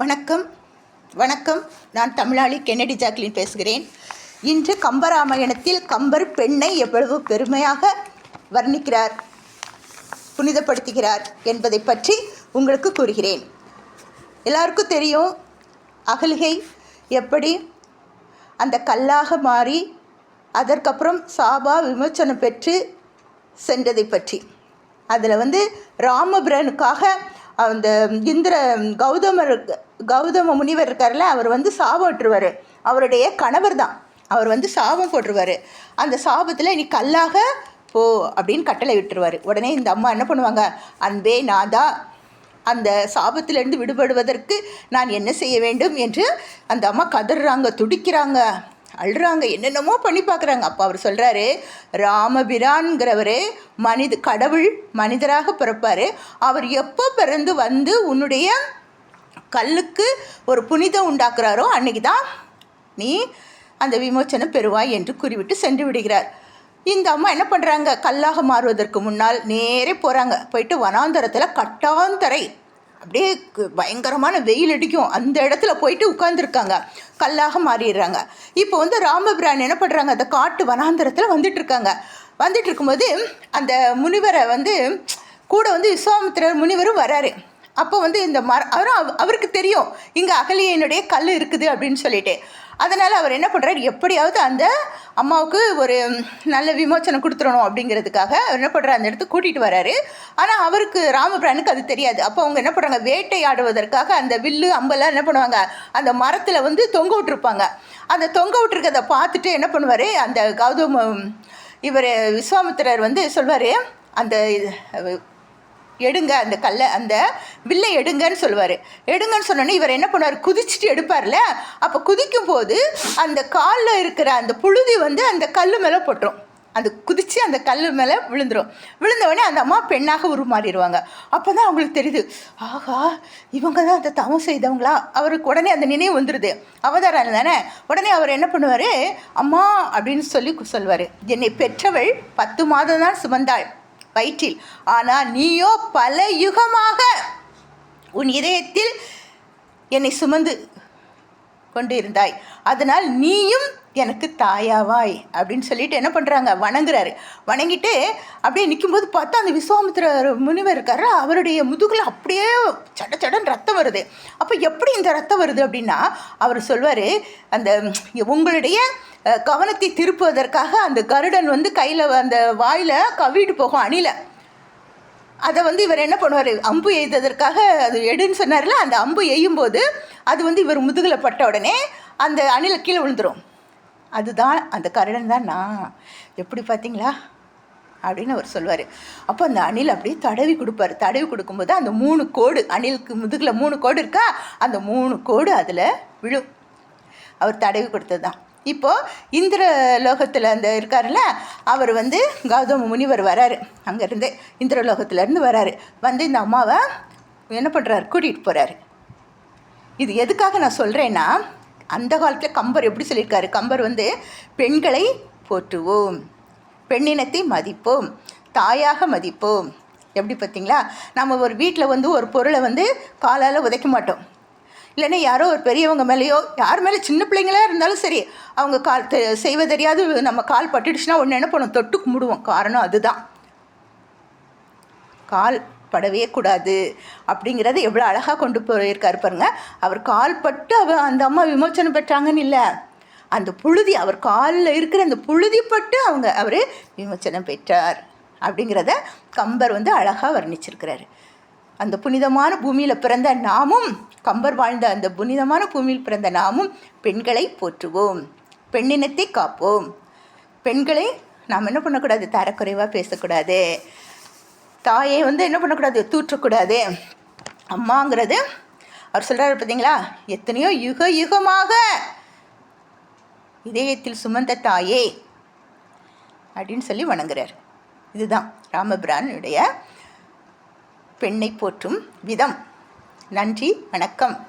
வணக்கம். வணக்கம். நான் தமிழாளி கென்னடி ஜாக்லின் பேசுகிறேன். இன்று கம்பராமாயணத்தில் கம்பர் பெண்ணை எவ்வளவு பெருமையாக வர்ணிக்கிறார் புனிதப்படுத்துகிறார் என்பதை பற்றி உங்களுக்கு கூறுகிறேன். எல்லாருக்கும் தெரியும் அகலிகை எப்படி அந்த கல்லாக மாறி அதற்கப்புறம் சாபா விமோச்சனம் பெற்று சென்றதை பற்றி. அதில் வந்து ராமபிரனுக்காக அந்த இந்திர கௌதமர் கௌதம முனிவர் இருக்கார்ல அவர் வந்து சாபம் அவருடைய கணவர் தான். அவர் வந்து சாபம் போட்டுருவார். அந்த சாபத்தில் நீ கல்லாக போ அப்படின்னு கட்டளை விட்டுருவார். உடனே இந்த அம்மா என்ன பண்ணுவாங்க? அன்பே நாதா அந்த சாபத்திலிருந்து விடுபடுவதற்கு நான் என்ன செய்ய வேண்டும் என்று அந்த அம்மா கதறாங்க துடிக்கிறாங்க. அழுறாங்க. என்னென்னமோ பண்ணி பார்க்குறாங்க. அப்போ அவர் சொல்கிறாரு ராமபிரான்கிறவர் மனித கடவுள் மனிதராக பிறப்பார். அவர் எப்போ பிறந்து வந்து உன்னுடைய கல்லுக்கு ஒரு புனிதம் உண்டாக்குறாரோ அன்னைக்கு தான் நீ அந்த விமோச்சனம் பெறுவாய் என்று கூறிவிட்டு சென்று விடுகிறார். இந்த அம்மா என்ன பண்ணுறாங்க கல்லாக மாறுவதற்கு முன்னால் நேரே போகிறாங்க போயிட்டு வனாந்தரத்தில் கட்டாந்தரை அப்படியே பயங்கரமான வெயில் அடிக்கும். அந்த இடத்துல போயிட்டு உட்காந்துருக்காங்க கல்லாக மாறிடுறாங்க. இப்போ வந்து ராமபிரான் என்ன பண்ணுறாங்க அந்த காட்டு வனாந்தரத்தில் வந்துட்டு இருக்காங்க வந்துட்டு இருக்கும்போது அந்த முனிவரை வந்து கூட வந்து விஸ்வாமித்திரர் முனிவரும் வராரு. அப்போ வந்து இந்த மர அவரும் அவ- அவருக்கு தெரியும். இங்கே அகலியனுடைய கல் இருக்குது அப்படின்னு சொல்லிட்டு. அதனால் அவர் என்ன பண்ணுறாரு எப்படியாவது அந்த அம்மாவுக்கு ஒரு நல்ல விமோச்சனம் கொடுத்துடணும் அப்படிங்கிறதுக்காக அவர் என்ன பண்ணுறாரு அந்த இடத்துக்கு கூட்டிகிட்டு வராரு. ஆனால் அவருக்கு ராமபிரானுக்கு அது தெரியாது. அப்போ அவங்க என்ன பண்ணுறாங்க வேட்டையாடுவதற்காக அந்த வில்லு அம்பெல்லாம் என்ன பண்ணுவாங்க? அந்த மரத்தில் வந்து தொங்க விட்டுருப்பாங்க. அந்த தொங்க விட்டுருக்கதை பார்த்துட்டு என்ன பண்ணுவார்? அந்த கௌதம இவர் விஸ்வாமித்திரர் வந்து சொல்வார் அந்த எடுங்க அந்த கல்லை அந்த வில்லை எடுங்கன்னு சொல்லுவார். எடுங்கன்னு சொன்னோன்னே இவர் என்ன பண்ணுவார்? குதிச்சுட்டு எடுப்பார்ல அப்போ குதிக்கும் போது அந்த காலில் இருக்கிற அந்த புழுதி வந்து அந்த கல் மேலே போட்டுரும். அந்த குதித்து அந்த கல் மேலே விழுந்துரும். விழுந்தவொடனே அந்த அம்மா பெண்ணாக உருமாறிடுவாங்க. அப்போ தான் அவங்களுக்கு தெரியுது ஆஹா இவங்க தான் அந்த தவம் செய்தவங்களா? அவருக்கு உடனே அந்த நினைவு வந்துடுது அவதாரம் தானே? உடனே அவர் என்ன பண்ணுவார்? அம்மா அப்படின்னு சொல்லி சொல்வார் என்னை பெற்றவள் பத்து மாதம் தான் சுமந்தாள். வயிற்றில். ஆனால் நீயோ பல யுகமாக உன் இதயத்தில் என்னை சுமந்து கொண்டு இருந்தாய் அதனால் நீயும் எனக்கு தாயாவாய் அப்படின்னு சொல்லிட்டு என்ன பண்ணுறாங்க வணங்குறாரு. வணங்கிட்டு அப்படியே நிற்கும்போது பார்த்தா அந்த விஸ்வாமித்திர முனிவர் இருக்காரு. அவருடைய முதுகில் அப்படியே சட சடன் ரத்தம் வருது. அப்போ எப்படி இந்த ரத்தம் வருது அப்படின்னா அவர் சொல்வார் அந்த உங்களுடைய கவனத்தை திருப்புவதற்காக அந்த கருடன் வந்து கையில் அந்த வாயில் கவிட்டு போகும் அணில. அதை வந்து இவர் என்ன பண்ணுவார்? அம்பு எய்ததற்காக அது எடுன்னு சொன்னார்ல அந்த அம்பு எய்யும் போது அது வந்து இவர் முதுகில் பட்ட உடனே அந்த அணில கீழே விழுந்துரும். அதுதான் அந்த கருடன் தான் நான். எப்படி பார்த்தீங்களா? அப்படின்னு அவர் சொல்வார் அப்போ அந்த அணில் அப்படியே தடவி கொடுப்பாரு. தடவி கொடுக்கும்போது அந்த மூணு கோடு அணிலுக்கு முதுகில் மூணு கோடு இருக்கா? அந்த மூணு கோடு அதில் விழும். அவர் தடவி கொடுத்தது தான் இப்போது இந்திர லோகத்தில் அந்த இருக்காருல்ல அவர் வந்து கௌதம முனிவர் வராரு. அங்கேருந்து இந்திர லோகத்துலேருந்து வராரு. வந்து இந்த அம்மாவை என்ன பண்ணுறாரு கூட்டிகிட்டு போகிறாரு இது எதுக்காக நான் சொல்கிறேன்னா அந்த காலத்தில் கம்பர் எப்படி சொல்லியிருக்காரு? கம்பர் வந்து பெண்களை போற்றுவோம் பெண்ணினத்தை மதிப்போம் தாயாக மதிப்போம். எப்படி பார்த்தீங்களா நம்ம ஒரு வீட்டில் வந்து ஒரு பொருளை வந்து காலால் உதைக்க மாட்டோம். இல்லைன்னா யாரோ ஒரு பெரியவங்க மேலேயோ யார் மேலே சின்ன பிள்ளைங்களா இருந்தாலும் சரி அவங்க கால் தெ- செய்வ தெரியாது நம்ம கால் பட்டுடுச்சுன்னா ஒன்று என்ன பண்ணும் தொட்டு கும்பிடுவோம். காரணம் அதுதான். கால் படவே கூடாது அப்படிங்கிறத எவ்வளோ அழகாக கொண்டு போயிருக்காரு பாருங்க. அவர் கால் பட்டு அவ அந்த அம்மா விமோச்சனம் பெற்றாங்கன்னு இல்லை. அந்த புழுதி அவர் காலில் இருக்கிற அந்த புழுதி பட்டு அவங்க அவர் விமோச்சனம் பெற்றார் அப்படிங்கிறத கம்பர் வந்து அழகாக வர்ணிச்சிருக்கிறாரு. அந்த புனிதமான பூமியில் பிறந்த நாமும் கம்பர் வாழ்ந்த அந்த புனிதமான பூமியில் பிறந்த நாமும் பெண்களை போற்றுவோம். பெண்ணினத்தை காப்போம். பெண்களை நாம் என்ன பண்ணக்கூடாது? தரக்குறைவாக பேசக்கூடாது. தாயை வந்து என்ன பண்ணக்கூடாது? தூற்றக்கூடாது. அம்மாங்கிறது அவர் சொல்கிறாரு பார்த்தீங்களா எத்தனையோ யுக யுகமாக இதயத்தில் சுமந்த தாயே அப்படின்னு சொல்லி வணங்குறார். இதுதான் ராமபிரானுடைய பெண்ணை போற்றும் விதம். நன்றி வணக்கம்.